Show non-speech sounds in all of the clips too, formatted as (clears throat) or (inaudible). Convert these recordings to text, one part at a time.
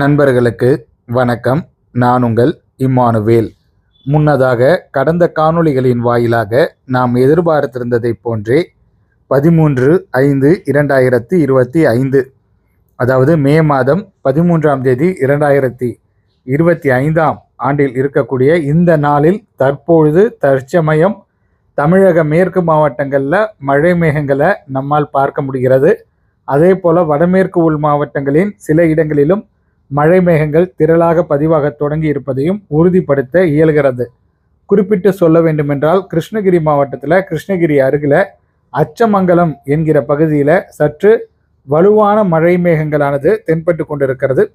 நண்பர்களுக்கு வணக்கம். நான் உங்கள் இம்மானுவேல். முன்னதாக கடந்த காணொளிகளின் வாயிலாக நாம் எதிர்பார்த்திருந்ததைப் போன்றே பதிமூன்று ஐந்து இரண்டாயிரத்தி இருபத்தி ஐந்து அதாவது மே மாதம் பதிமூன்றாம் தேதி இரண்டாயிரத்தி இருபத்தி ஐந்தாம் ஆண்டில் இருக்கக்கூடிய இந்த நாளில் தற்பொழுது தற்சமயம் தமிழக மேற்கு மாவட்டங்களில் மழை மேகங்களை நம்மால் பார்க்க முடிகிறது. அதே போல் வடமேற்கு உள் மாவட்டங்களின் சில இடங்களிலும் மழை மேகங்கள் திரளாக பதிவாக தொடங்கி இருப்பதையும் உறுதிப்படுத்த இயல்கிறது. குறிப்பிட்டு சொல்ல வேண்டுமென்றால் கிருஷ்ணகிரி மாவட்டத்தில் கிருஷ்ணகிரி அருகில் அச்சமங்கலம் என்கிற பகுதியில் சற்று வலுவான மழை மேகங்களானது தென்பட்டு கொண்டிருக்கிறது.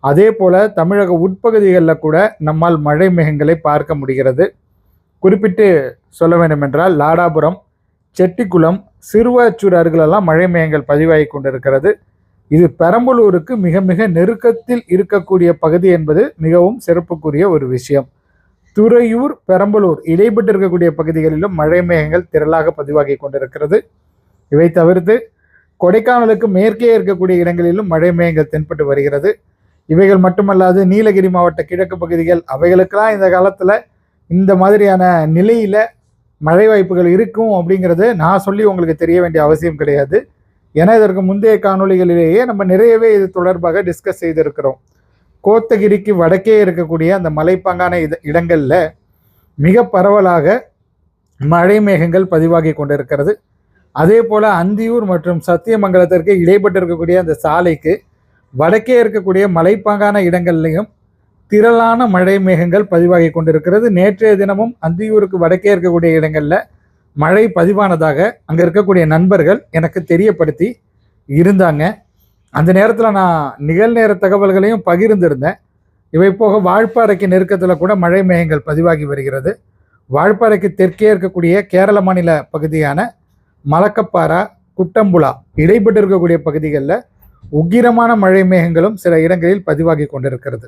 அதே போல தமிழக உட்பகுதிகளில் கூட நம்மால் மழை மேகங்களை பார்க்க முடிகிறது. குறிப்பிட்டு சொல்ல வேண்டுமென்றால் லாடாபுரம் செட்டிக்குளம் சிறுவாச்சூர் அருகிலெல்லாம் மழை மேகங்கள் பதிவாகி கொண்டிருக்கிறது. இது பெரம்பலூருக்கு மிக மிக நெருக்கத்தில் இருக்கக்கூடிய பகுதி என்பது மிகவும் சிறப்புக்குரிய ஒரு விஷயம். துறையூர் பெரம்பலூர் இடைப்பட்டு இருக்கக்கூடிய பகுதிகளிலும் மழை மேகங்கள் திரளாக பதிவாகி கொண்டிருக்கிறது. இவை தவிர்த்து கொடைக்கானலுக்கு மேற்கே இருக்கக்கூடிய இடங்களிலும் மழை மேகங்கள் தென்பட்டு வருகிறது. இவைகள் மட்டுமல்லாது நீலகிரி மாவட்ட கிழக்கு பகுதிகள் அவைகளுக்கெல்லாம் இந்த காலத்தில் இந்த மாதிரியான நிலையில் மழை வாய்ப்புகள் இருக்கும் அப்படிங்கிறது நான் சொல்லி உங்களுக்கு தெரிய வேண்டிய அவசியம் கிடையாது. ஏன்னா இதற்கு முந்தைய காணொளிகளிலேயே நம்ம நிறையவே இது தொடர்பாக டிஸ்கஸ் செய்திருக்கிறோம். கோத்தகிரிக்கு வடக்கே இருக்கக்கூடிய அந்த மலைப்பாங்கான இது இடங்களில் மிக பரவலாக மழை மேகங்கள் பதிவாகி கொண்டிருக்கிறது. அதே போல் அந்தியூர் மற்றும் சத்தியமங்கலத்திற்கு இடைப்பட்டு இருக்கக்கூடிய அந்த சாலைக்கு வடக்கே இருக்கக்கூடிய மலைப்பாங்கான இடங்கள்லையும் திரளான மழை மேகங்கள் பதிவாகி கொண்டிருக்கிறது. நேற்றைய தினமும் அந்தியூருக்கு வடக்கே இருக்கக்கூடிய இடங்களில் மழை பதிவானதாக அங்கே இருக்கக்கூடிய நண்பர்கள் எனக்கு தெரியப்படுத்தி இருந்தாங்க. அந்த நேரத்தில் நான் நிகழ்நேர தகவல்களையும் பகிர்ந்திருந்தேன். இவை போக வாழ்ப்பாறைக்கு நெருக்கத்தில் கூட மழை மேகங்கள் பதிவாகி வருகிறது. வாழ்ப்பாறைக்கு தெற்கே இருக்கக்கூடிய கேரள மாநில பகுதியான மலக்கப்பாரா குட்டம்புலா இடைப்பட்டு இருக்கக்கூடிய பகுதிகளில் உக்கிரமான மழை மேகங்களும் சில இடங்களில் பதிவாகி கொண்டிருக்கிறது.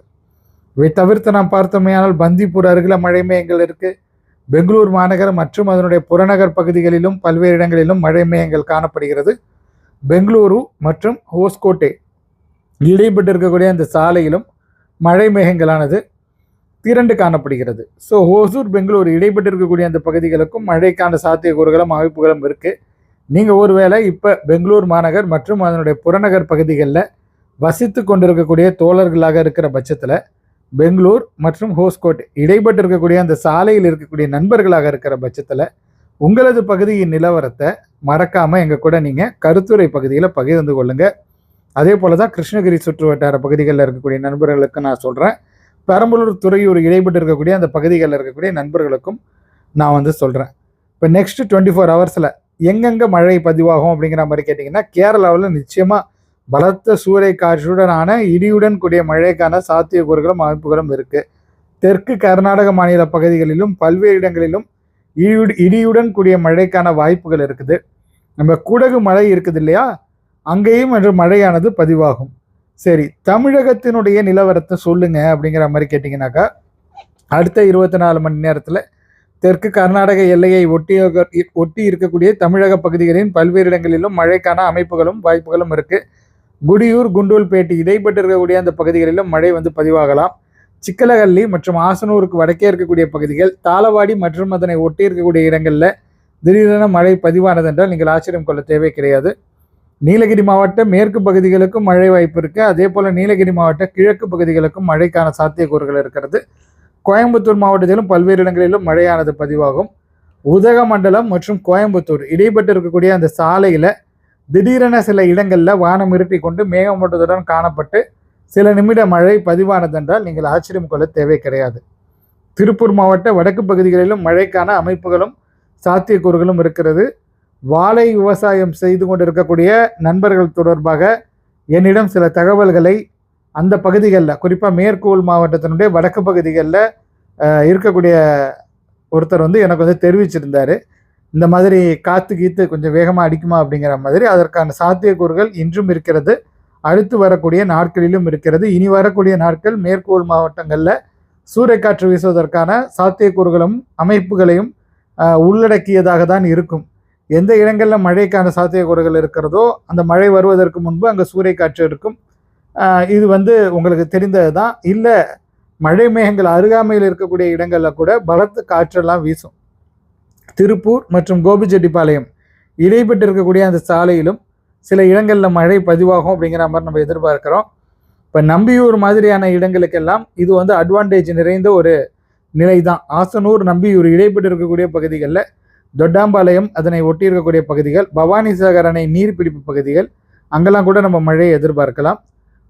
இவை தவிர்த்து நாம் பார்த்தோமேயானால் பந்திப்பூர் அருகில் மழை மேகங்கள் இருக்குது பெங்களூர் மாநகரம் மற்றும் அதனுடைய புறநகர் பகுதிகளிலும் பல்வேறு இடங்களிலும் மழை மேயங்கள் காணப்படுகிறது. பெங்களூரு மற்றும் ஹோஸ்கோட்டே இடைப்பட்டு இருக்கக்கூடிய அந்த சாலையிலும் மழை மேகங்களானது திரண்டு காணப்படுகிறது. ஸோ ஹோசூர் பெங்களூர் இடைப்பட்டு இருக்கக்கூடிய அந்த பகுதிகளுக்கும் மழைக்கான சாத்தியக்கூறுகளும் அமைப்புகளும் இருக்குது நீங்கள் ஒருவேளை இப்போ பெங்களூர் மாநகர் மற்றும் அதனுடைய புறநகர் பகுதிகளில் வசித்து கொண்டிருக்கக்கூடிய தோழர்களாக இருக்கிற பட்சத்தில் பெங்களூர் மற்றும் ஹோஸ்கோட். இடைப்பட்டு இருக்கக்கூடிய அந்த சாலையில் இருக்கக்கூடிய நண்பர்களாக இருக்கிற பட்சத்தில் உங்களது பகுதியின் நிலவரத்தை மறக்காமல் எங்கள் கூட நீங்கள் கருத்துரை பகுதியில் பகிர்ந்து கொள்ளுங்கள் அதே போல தான் கிருஷ்ணகிரி சுற்று வட்டார பகுதிகளில் இருக்கக்கூடிய நண்பர்களுக்கு நான் சொல்கிறேன் பெரம்பலூர் துறையூர் இடைப்பட்டு இருக்கக்கூடிய அந்த பகுதிகளில் இருக்கக்கூடிய நண்பர்களுக்கும் நான் வந்து சொல்கிறேன் இப்போ நெக்ஸ்ட் டுவெண்ட்டி ஃபோர் ஹவர்ஸில் எங்கெங்கே மழை பதிவாகும் அப்படிங்கிற மாதிரி கேட்டிங்கன்னா கேரளாவில் நிச்சயமாக பலத்த சூறை காற்றுடனான இடியுடன் கூடிய மழைக்கான சாத்தியக்கூறுகளும் அமைப்புகளும் இருக்குது தெற்கு கர்நாடக மாநில பகுதிகளிலும் பல்வேறு இடங்களிலும் இடியுடன் இடியுடன் கூடிய மழைக்கான வாய்ப்புகள் இருக்குது. நம்ம குடகு மழை இருக்குது இல்லையா? அங்கேயும் இன்று மழையானது பதிவாகும். சரி தமிழகத்தினுடைய நிலவரத்தை சொல்லுங்க அப்படிங்கிற மாதிரி கேட்டிங்கனாக்கா அடுத்த இருபத்தி நாலு மணி நேரத்தில் தெற்கு கர்நாடக எல்லையை ஒட்டி ஒட்டி இருக்கக்கூடிய தமிழக பகுதிகளின் பல்வேறு இடங்களிலும் மழைக்கான அமைப்புகளும் வாய்ப்புகளும் இருக்குது குடியூர் குண்டூல்பேட்டை இடைப்பட்டு இருக்கக்கூடிய அந்த பகுதிகளிலும் மழை வந்து பதிவாகலாம். சிக்கலகல்லி மற்றும் ஆசனூருக்கு வடக்கே இருக்கக்கூடிய பகுதிகள் தாளவாடி மற்றும் அதனை ஒட்டி இருக்கக்கூடிய இடங்களில் திடீரென மழை பதிவானது என்றால் நீங்கள் ஆச்சரியம் கொள்ள தேவை கிடையாது. நீலகிரி மாவட்ட மேற்கு பகுதிகளுக்கும் மழை வாய்ப்பு இருக்குது அதே போல் நீலகிரி மாவட்ட கிழக்கு பகுதிகளுக்கும் மழைக்கான சாத்தியக்கூறுகள் இருக்கிறது. கோயம்புத்தூர் மாவட்டத்திலும் பல்வேறு இடங்களிலும் மழையானது பதிவாகும். உதகமண்டலம் மற்றும் கோயம்புத்தூர் இடைப்பட்டு இருக்கக்கூடிய அந்த சாலையில் திடீரென சில இடங்களில் வானம் இருட்டி கொண்டு மேகமூட்டத்துடன் காணப்பட்டு சில நிமிட மழை பதிவானதென்றால் நீங்கள் ஆச்சரியம் கொள்ள தேவை கிடையாது. திருப்பூர் மாவட்ட வடக்கு பகுதிகளிலும் மழைக்கான அமைப்புகளும் சாத்தியக்கூறுகளும் இருக்கிறது. வாழை விவசாயம் செய்து கொண்டிருக்கக்கூடிய நண்பர்கள் தொடர்பாக என்னிடம் சில தகவல்களை அந்த பகுதிகளில் குறிப்பாக மேற்கூல் மாவட்டத்தினுடைய வடக்கு பகுதிகளில் இருக்கக்கூடிய ஒருத்தர் வந்து எனக்கு வந்து தெரிவிச்சிருந்தார். இந்த மாதிரி காற்று கீத்து கொஞ்சம் வேகமாக அடிக்குமா அப்படிங்கிற மாதிரி அதற்கான சாத்தியக்கூறுகள் இன்றும் இருக்கிறது. அடுத்து வரக்கூடிய நாட்களிலும் இருக்கிறது. இனி வரக்கூடிய நாட்கள் மேற்கோள் மாவட்டங்களில் சூறைக்காற்று வீசுவதற்கான சாத்தியக்கூறுகளும் அமைப்புகளையும் உள்ளடக்கியதாக தான் இருக்கும். எந்த இடங்களில் மழைக்கான சாத்தியக்கூறுகள் இருக்கிறதோ அந்த மழை வருவதற்கு முன்பு அங்கே சூறைக்காற்று இருக்கும். இது வந்து உங்களுக்கு தெரிந்தது தான் இல்லை மழை மேகங்கள் அருகாமையில் இருக்கக்கூடிய இடங்களில் கூட பலத்து காற்றெல்லாம் வீசும். திருப்பூர் மற்றும் கோபிச்செட்டிப்பாளையம். இடைப்பட்டு இருக்கக்கூடிய அந்த சாலையிலும் சில இடங்களில் மழை பதிவாகும் அப்படிங்கிற மாதிரி நம்ம எதிர்பார்க்குறோம். இப்போ நம்பியூர் மாதிரியான இடங்களுக்கெல்லாம் இது வந்து அட்வான்டேஜ் நிறைந்த ஒரு நிலை தான் ஆசனூர் நம்பியூர் இடைப்பட்டு இருக்கக்கூடிய பகுதிகளில் தொட்டாம்பாளையம் அதனை ஒட்டி இருக்கக்கூடிய பகுதிகள் பவானி சாகர் அணை நீர்பிடிப்பு பகுதிகள் அங்கெல்லாம் கூட நம்ம மழையை எதிர்பார்க்கலாம்.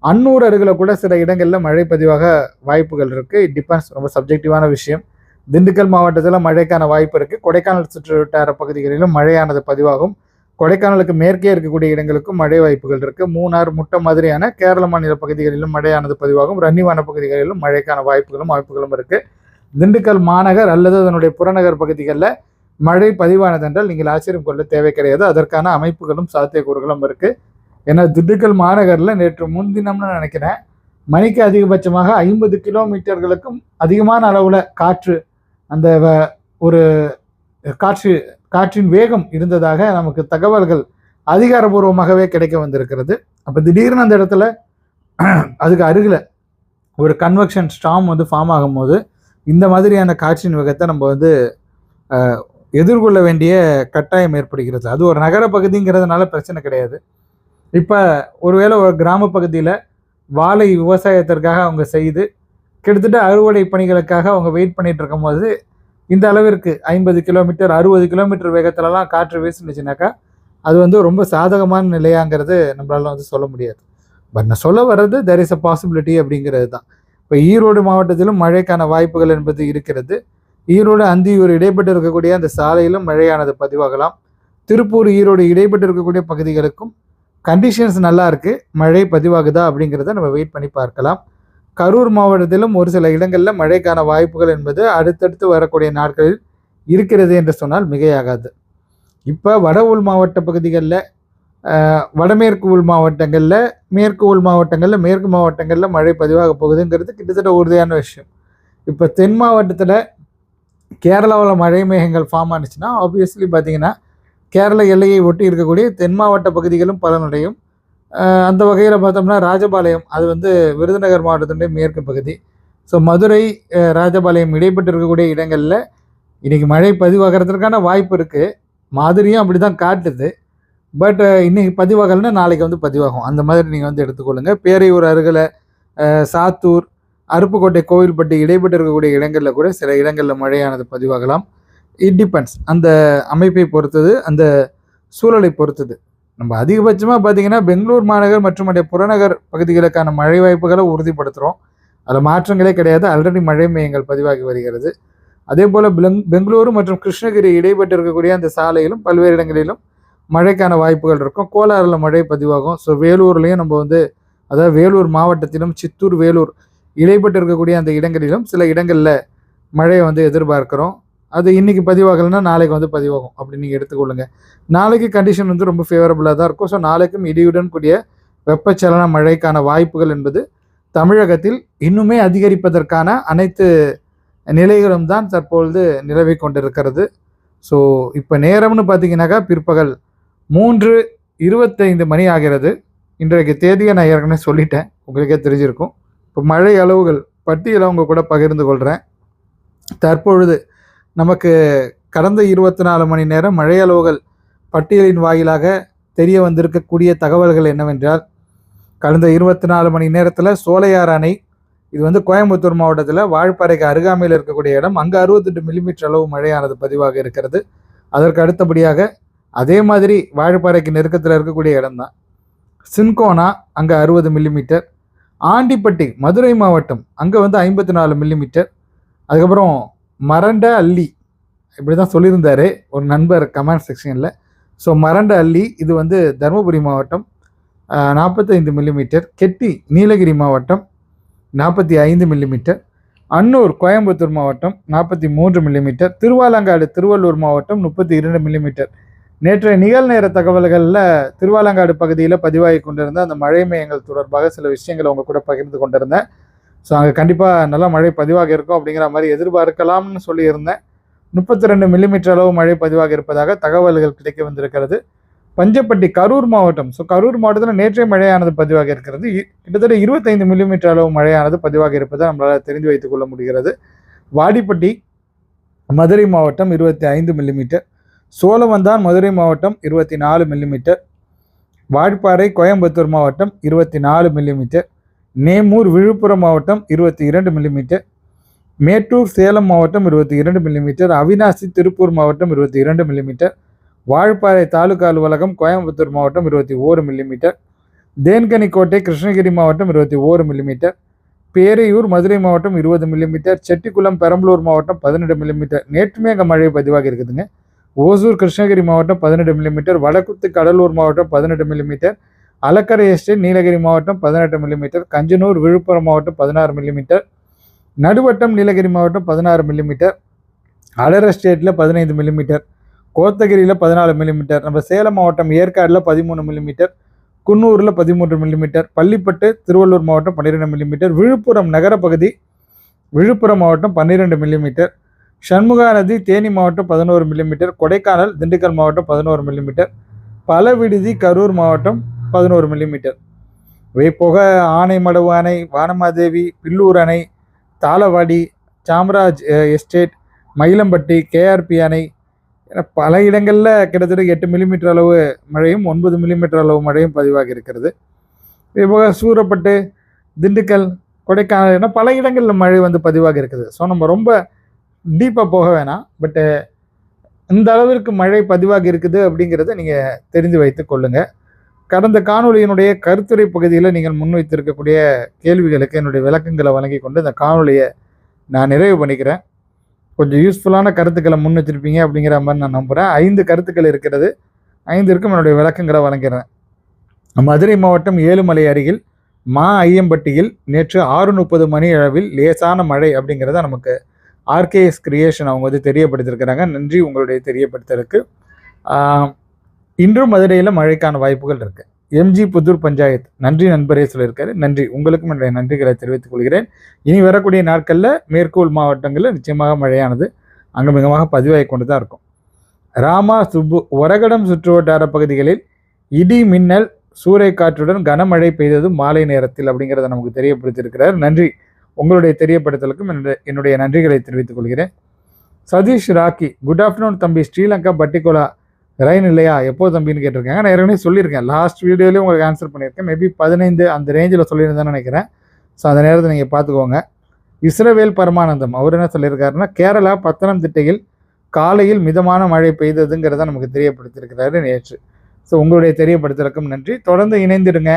அன்னூர் அருகில் கூட சில இடங்களில் மழை பதிவாக வாய்ப்புகள் இருக்குது இட் டிபெண்ட்ஸ் ரொம்ப சப்ஜெக்டிவான விஷயம். திண்டுக்கல் மாவட்டத்தில் மழைக்கான வாய்ப்பு இருக்குது கொடைக்கானல் சுற்றுவட்டார பகுதிகளிலும் மழையானது பதிவாகும். கொடைக்கானலுக்கு மேற்கே இருக்கக்கூடிய இடங்களுக்கும் மழை வாய்ப்புகள் இருக்குது மூணார் முட்டை மாதிரியான கேரள மாநில பகுதிகளிலும் மழையானது பதிவாகும். ரன்னிவான பகுதிகளிலும் மழைக்கான வாய்ப்புகளும் வாய்ப்புகளும் இருக்குது திண்டுக்கல் மாநகர் அல்லது அதனுடைய புறநகர் பகுதிகளில் மழை பதிவானதென்றால் நீங்கள் ஆச்சரியம் கொள்ள தேவை கிடையாது. அதற்கான அமைப்புகளும் சாத்தியக்கூறுகளும் இருக்குது ஏன்னா திண்டுக்கல் மாநகரில் நேற்று முன்தினம்னு நினைக்கிறேன் மணிக்கு அதிகபட்சமாக ஐம்பது கிலோமீட்டர்களுக்கும் அதிகமான அளவில் காற்று அந்த வ- ஒரு காற்று காற்றின் வேகம் இருந்ததாக நமக்கு தகவல்கள் அதிகாரபூர்வமாகவே கிடைக்க வந்திருக்கிறது. அப்போ திடீர்னு அந்த இடத்துல (clears throat) அதுக்கு அருகில் ஒரு கன்வெக்ஷன் ஸ்டாம் வந்து ஃபார்ம் ஆகும்போது இந்த மாதிரியான காற்றின் வேகத்தை நம்ம வந்து எதிர்கொள்ள வேண்டிய கட்டாயம் ஏற்படுகிறது. அது ஒரு நகர பகுதிங்கிறதுனால பிரச்சனை கிடையாது. இப்போ ஒருவேளை ஒரு கிராம பகுதியில் வாழை விவசாயத்திற்காக அவங்க செய்து கிட்டத்தட்ட அறுவடை பணிகளுக்காக அவங்க வெயிட் பண்ணிட்டு இருக்கும்போது இந்த அளவிற்கு ஐம்பது கிலோமீட்டர் அறுபது கிலோமீட்டர் வேகத்துலலாம் காற்று வீசுனுச்சுனாக்கா அது வந்து ரொம்ப சாதகமான நிலையாங்கிறது நம்மளால வந்து சொல்ல முடியாது. பட் நான் சொல்ல வர்றது தெர் இஸ் அ பாசிபிலிட்டி அப்படிங்கிறது தான். இப்போ ஈரோடு மாவட்டத்திலும் மழைக்கான வாய்ப்புகள் என்பது இருக்கிறது. ஈரோடு அந்தியூர் இடைப்பட்டு இருக்கக்கூடிய அந்த சாலையிலும் மழையானது பதிவாகலாம். திருப்பூர் ஈரோடு இடைப்பட்டு இருக்கக்கூடிய பகுதிகளுக்கும் கண்டிஷன்ஸ் நல்லா இருக்குது மழை பதிவாகுதா அப்படிங்கிறத நம்ம வெயிட் பண்ணி பார்க்கலாம். கரூர் மாவட்டத்திலும் ஒரு சில இடங்களில் மழைக்கான வாய்ப்புகள் என்பது அடுத்தடுத்து வரக்கூடிய நாட்களில் இருக்கிறது என்று சொன்னால் மிகையாகாது. இப்போ வட உள் மாவட்ட பகுதிகளில் வடமேற்கு உள் மாவட்டங்களில் மேற்கு உள் மாவட்டங்களில் மேற்கு மாவட்டங்களில் மழை பதிவாக போகுதுங்கிறது கிட்டத்தட்ட உறுதியான விஷயம். இப்போ தென் மாவட்டத்தில் கேரளாவில் மழை மேகங்கள் ஃபார்ம் ஆனிச்சுன்னா ஆப்வியஸ்லி பார்த்தீங்கன்னா கேரள எல்லையை ஒட்டி இருக்கக்கூடிய தென் மாவட்ட பகுதிகளும் பலனடையும். அந்த வகையில் பார்த்தோம்னா ராஜபாளையம் அது வந்து விருதுநகர் மாவட்டத்தினுடைய மேற்கு பகுதி. ஸோ மதுரை ராஜபாளையம் இடைப்பட்டு இருக்கக்கூடிய இடங்களில் இன்றைக்கி மழை பதிவாகிறதுக்கான வாய்ப்பு இருக்குது மாதிரியும் அப்படி தான் காட்டுது பட் இன்றைக்கி பதிவாகலைன்னா நாளைக்கு வந்து பதிவாகும். அந்த மாதிரி நீங்கள் வந்து எடுத்துக்கொள்ளுங்க. பேரையூர் அருகில் சாத்தூர் அருப்புக்கோட்டை கோவில்பட்டி இடைப்பட்டு இருக்கக்கூடிய இடங்களில் கூட சில இடங்களில் மழையானது பதிவாகலாம். இட் டிபெண்ட்ஸ் அந்த அமைப்பை பொறுத்தது அந்த சூழலை பொறுத்தது. நம்ம அதிகபட்சமாக பார்த்தீங்கன்னா பெங்களூர் மாநகர் மற்றும் அதே புறநகர் பகுதிகளுக்கான மழை வாய்ப்புகளை உறுதிப்படுத்துகிறோம் அதில் மாற்றங்களே கிடையாது. ஆல்ரெடி மழை மையங்கள் பதிவாகி வருகிறது. அதே போல் பெங்களூரு மற்றும் கிருஷ்ணகிரி இடைப்பட்டு இருக்கக்கூடிய அந்த சாலையிலும் பல்வேறு இடங்களிலும் மழைக்கான வாய்ப்புகள் இருக்கும். கோலாரில் மழை பதிவாகும். ஸோ வேலூர்லேயும் நம்ம வந்து அதாவது வேலூர் மாவட்டத்திலும் சித்தூர் வேலூர் இடைப்பட்டு இருக்கக்கூடிய அந்த இடங்களிலும் சில இடங்களில் மழையை வந்து எதிர்பார்க்கிறோம். அது இன்னைக்கு பதிவாகலைன்னா நாளைக்கு வந்து பதிவாகும். அப்படி நீங்கள் எடுத்துக்கொள்ளுங்க. நாளைக்கு கண்டிஷன் வந்து ரொம்ப ஃபேவரபுளாக தான் இருக்கும். ஸோ நாளைக்கும் இடியுடன் கூடிய வெப்பச்சலன மழைக்கான வாய்ப்புகள் என்பது தமிழகத்தில் இன்னுமே அதிகரிப்பதற்கான அனைத்து நிலைகளும் தான் தற்பொழுது நிலவி கொண்டிருக்கிறது. ஸோ இப்போ நேரம்னு பார்த்தீங்கன்னாக்கா பிற்பகல் மூன்று இருபத்தைந்து மணி ஆகிறது. இன்றைக்கு தேதியை நான் ஏற்கனவே சொல்லிட்டேன். உங்களுக்கே தெரிஞ்சிருக்கும். இப்போ மழை அளவுகள் பட்டியலை உங்கள் கூட பகிர்ந்து கொள்கிறேன் தற்பொழுது நமக்கு கடந்த இருபத்தி நாலு மணி நேரம் மழை பட்டியலின் வாயிலாக தெரிய வந்திருக்கக்கூடிய தகவல்கள் என்னவென்றால் கடந்த இருபத்தி நாலு மணி நேரத்தில் சோலையார் அணை இது வந்து கோயம்புத்தூர் மாவட்டத்தில் வால்பாறைக்கு அருகாமையில் இருக்கக்கூடிய இடம். அங்கே அறுபத்தெட்டு மில்லிமீட்டர் அளவு மழையானது பதிவாக இருக்கிறது. அதற்கு அடுத்தபடியாக அதே மாதிரி வாழைப்பாறைக்கு நெருக்கத்தில் இருக்கக்கூடிய இடம்தான். சின்கோனா அங்கே அறுபது மில்லிமீட்டர் ஆண்டிப்பட்டி மதுரை மாவட்டம் அங்கே வந்து ஐம்பத்தி நாலு மில்லிமீட்டர் அதுக்கப்புறம் மரண்ட அள்ளி. இப்படி தான் சொல்லியிருந்தார் ஒரு நண்பர் கமெண்ட் செக்ஷனில். ஸோ மரண்ட அள்ளி இது வந்து தருமபுரி மாவட்டம் நாற்பத்தைந்து மில்லிமீட்டர் கெட்டி நீலகிரி மாவட்டம் நாற்பத்தி ஐந்து மில்லிமீட்டர் அன்னூர் கோயம்புத்தூர் மாவட்டம் நாற்பத்தி மூன்று மில்லிமீட்டர் திருவாலங்காடு திருவள்ளூர் மாவட்டம் முப்பத்தி இரண்டு மில்லிமீட்டர் நேற்றைய நிகழ்நேர தகவல்களில் திருவாலங்காடு பகுதியில் பதிவாகி கொண்டிருந்த அந்த மழை மையங்கள் தொடர்பாக சில விஷயங்களை உங்கள் கூட பகிர்ந்து கொண்டிருந்தேன். ஸோ அங்கே கண்டிப்பாக நல்ல மழை பதிவாக இருக்கும் அப்படிங்கிற மாதிரி எதிர்பார்க்கலாம்னு சொல்லியிருந்தேன். முப்பத்தி ரெண்டு மில்லிமீட்டர் அளவு மழை பதிவாக இருப்பதாக தகவல்கள் கிடைக்க வந்திருக்கிறது. பஞ்சப்பட்டி கரூர் மாவட்டம். ஸோ கரூர் மாவட்டத்தில் நேற்றே மழையானது பதிவாக இருக்கிறது. இ- கிட்டத்தட்ட இருபத்தைந்து மில்லிமீட்டர் அளவு மழையானது பதிவாக இருப்பதை நம்மளால் தெரிந்து வைத்துக் கொள்ள முடிகிறது. வாடிப்பட்டி மதுரை மாவட்டம் இருபத்தி ஐந்து மில்லிமீட்டர் சோழவந்தான் மதுரை மாவட்டம் இருபத்தி நாலு மில்லிமீட்டர் வால்பாறை கோயம்புத்தூர் மாவட்டம் இருபத்தி நாலு மில்லிமீட்டர் நேமூர் விழுப்புரம் மாவட்டம் இருபத்தி இரண்டு மில்லிமீட்டர் மேட்டூர் சேலம் மாவட்டம் இருபத்தி இரண்டு மில்லிமீட்டர் அவினாசி திருப்பூர் மாவட்டம் இருபத்தி இரண்டு மில்லிமீட்டர் வாழப்பாறை தாலுகா அலுவலகம் கோயம்புத்தூர் மாவட்டம் இருபத்தி ஓரு மில்லிமீட்டர் தேன்கனிக்கோட்டை கிருஷ்ணகிரி மாவட்டம் இருபத்தி ஓரு மில்லிமீட்டர் பேரையூர் மதுரை மாவட்டம் இருபது மில்லிமீட்டர் செட்டிக்குளம் பெரம்பலூர் மாவட்டம் பதினெட்டு மில்லிமீட்டர் நேற்றுமே அங்கே மழை பதிவாகி இருக்குதுங்க. ஓசூர் கிருஷ்ணகிரி மாவட்டம் பதினெட்டு மில்லிமீட்டர் வடக்குத்து கடலூர் மாவட்டம் பதினெட்டு மில்லிமீட்டர் அலக்கரை எஸ்டேட் நீலகிரி மாவட்டம் பதினெட்டு மில்லிமீட்டர் கஞ்சனூர் விழுப்புரம் மாவட்டம் பதினாறு மில்லிமீட்டர் நடுவட்டம் நீலகிரி மாவட்டம் பதினாறு மில்லிமீட்டர் அடர் எஸ்டேட்டில் பதினைந்து மில்லிமீட்டர் கோத்தகிரியில் பதினாலு மில்லிமீட்டர் நம்ம சேலம் மாவட்டம் ஏற்காடில் பதிமூணு மில்லிமீட்டர் குன்னூரில் பதிமூன்று மில்லிமீட்டர் பள்ளிப்பட்டு திருவள்ளூர் மாவட்டம் பன்னிரெண்டு மில்லிமீட்டர் விழுப்புரம் நகரப்பகுதி விழுப்புரம் மாவட்டம் பன்னிரெண்டு மில்லிமீட்டர் சண்முகா நதி தேனி மாவட்டம் பதினோரு மில்லிமீட்டர் கொடைக்கானல் திண்டுக்கல் மாவட்டம் பதினோரு மில்லிமீட்டர் பலவிடுதி கரூர் மாவட்டம் பதினோரு மில்லிமீட்டர் இவை போக ஆனைமடவு அணை வானமாதேவி பில்லூர் அணை தாளவாடி சாம்ராஜ் எஸ்டேட் மயிலம்பட்டி கேஆர்பி அணை என பல இடங்களில் கிட்டத்தட்ட எட்டு மில்லிமீட்டர் அளவு மழையும் ஒன்பது மில்லிமீட்டர் அளவு மழையும் பதிவாகி இருக்கிறது. இதே போக சூரப்பட்டு திண்டுக்கல் கொடைக்கானல் என பல இடங்களில் மழை வந்து பதிவாகி இருக்குது. ஸோ நம்ம ரொம்ப டீப்பாக போக வேணாம். பட்டு இந்த அளவிற்கு மழை பதிவாகி இருக்குது அப்படிங்கிறத நீங்கள் தெரிந்து வைத்து கொள்ளுங்கள் கடந்த காணொலியினுடைய கருத்துரை பகுதியில் நீங்கள் முன்வைத்திருக்கக்கூடிய கேள்விகளுக்கு என்னுடைய விளக்கங்களை வழங்கி கொண்டு இந்த காணொலியை நான் நிறைவு பண்ணிக்கிறேன். கொஞ்சம் யூஸ்ஃபுல்லான கருத்துக்களை முன் வச்சுருப்பீங்க அப்படிங்கிற மாதிரி நான் நம்புகிறேன் ஐந்து கருத்துக்கள் இருக்கிறது. ஐந்திற்கும் என்னுடைய விளக்கங்களை வழங்கிறேன் மதுரை மாவட்டம் ஏழுமலை அருகில் மா ஐயம்பட்டியில் நேற்று ஆறு முப்பது மணி அளவில் லேசான மழை அப்படிங்கிறத நமக்கு ஆர்கேஎஸ் கிரியேஷன் அவங்க வந்து தெரியப்படுத்தியிருக்கிறாங்க. நன்றி உங்களுடைய தெரியப்படுத்தலுக்கு. இன்றும் மதுரையில் மழைக்கான வாய்ப்புகள் இருக்கு. எம்ஜி புதூர் பஞ்சாயத்து நன்றி நண்பரே சொல்லியிருக்காரு. நன்றி. உங்களுக்கும் என்னுடைய நன்றிகளை தெரிவித்துக் கொள்கிறேன். இனி வரக்கூடிய நாட்களில் மேற்கூல் மாவட்டங்களில் நிச்சயமாக மழையானது அங்கமிகமாக பதிவாகி கொண்டு தான் இருக்கும். ராமா சுப்பு ஒரகடம் சுற்றுவட்டார பகுதிகளில் இடி மின்னல் சூறைக்காற்றுடன் கனமழை பெய்தது மாலை நேரத்தில் அப்படிங்கிறத நமக்கு தெரியப்படுத்தியிருக்கிறார். நன்றி. உங்களுடைய தெரியப்படுத்தலுக்கும் என்னுடைய என்னுடைய நன்றிகளை தெரிவித்துக் கொள்கிறேன். சதீஷ் ராக்கி குட் ஆஃப்டர்நூன் தம்பி ஸ்ரீலங்கா பட்டிகோலா ரயின் இல்லையா? எப்போ தம்பின்னு கேட்டிருக்காங்க நான் ஏற்கனவே சொல்லியிருக்கேன். லாஸ்ட் வீடியோலேயும் உங்களுக்கு ஆன்சர் பண்ணியிருக்கேன். மேபி பதினைந்து அந்த ரேஞ்சில் சொல்லியிருந்தேன்னு நினைக்கிறேன். ஸோ அந்த நேரத்தை நீங்கள் பார்த்துக்கோங்க. இஸ்ரவேல் பரமானந்தம் அவர் என்ன சொல்லியிருக்காருன்னா கேரளா பத்தனம்திட்டையில் காலையில் மிதமான மழை பெய்ததுங்கிறத நமக்கு தெரியப்படுத்தியிருக்கிறாரு நேற்று. ஸோ உங்களுடைய தெரியப்படுத்தலுக்கும் நன்றி. தொடர்ந்து இணைந்திடுங்க.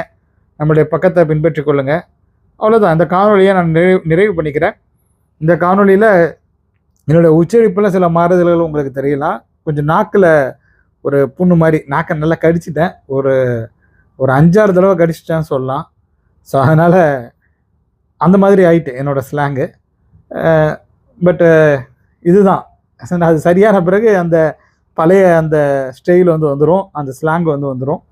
நம்மளுடைய பக்கத்தை பின்பற்றிக் கொள்ளுங்கள் அவ்வளோதான் இந்த காணொலியை நான் நிறைவு நிறைவு பண்ணிக்கிறேன். இந்த காணொலியில் என்னுடைய உச்சரிப்பில் சில மாறுதல்கள் உங்களுக்கு தெரியலாம். கொஞ்சம் நாக்கில் ஒரு புண்ணு மாதிரி நாக்கை நல்லா கடிச்சிட்டேன். ஒரு ஒரு அஞ்சாறு தடவை கடிச்சிட்டேன்னு சொல்லலாம். ஸோ அதனால் அந்த மாதிரி ஆயிட்டு என்னோடய ஸ்லாங்கு பட்டு இதுதான். அது சரியான பிறகு அந்த பழைய அந்த ஸ்டைல் வந்து வந்துடும் அந்த ஸ்லாங் வந்து வந்துடும்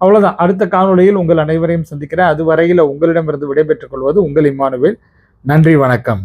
அவ்வளோதான் அடுத்த காணொலியில் உங்கள் அனைவரையும் சந்திக்கிறேன். அதுவரையில் உங்களிடமிருந்து விடைபெற்றுக் கொள்வது உங்கள் இம்மானுவேல். நன்றி வணக்கம்.